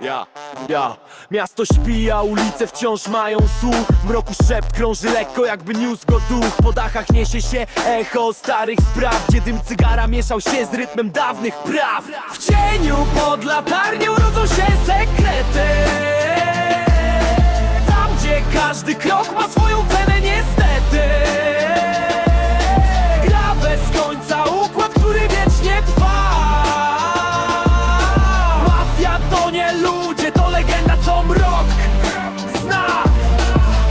Ja, ja. Miasto śpi, a ulice wciąż mają słuch. W mroku szept krąży lekko, jakby niósł go duch. Po dachach niesie się echo starych spraw Gdzie dym cygara mieszał się z rytmem dawnych praw. W cieniu pod latarnią rodzą się sekrety. Tam, gdzie każdy krok ma swoją ludzie, to legenda, co mrok zna.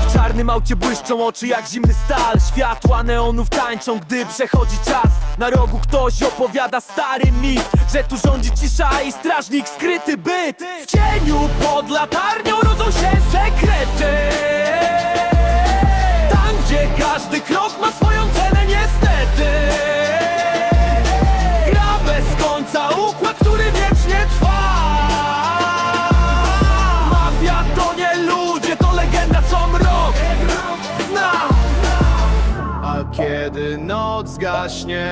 W czarnym aucie błyszczą oczy jak zimny stal. Światła neonów tańczą, gdy przechodzi czas. Na rogu ktoś opowiada stary mit Że tu rządzi cisza i strażnik skryty byt. W cieniu pod latarnią rodzą się sekrety kiedy noc zgaśnie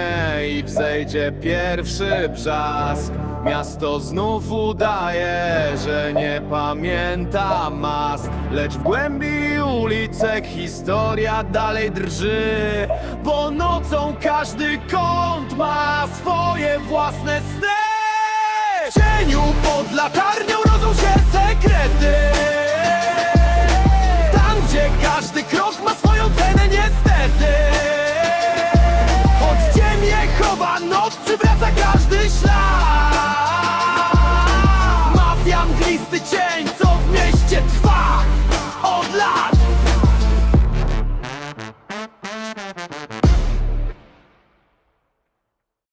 i wzejdzie pierwszy brzask. Miasto znów udaje, że nie pamięta mask. Lecz w głębi ulicek historia dalej drży Bo nocą każdy kąt ma swoje własne sny Wciąż przywraca każdy ślad.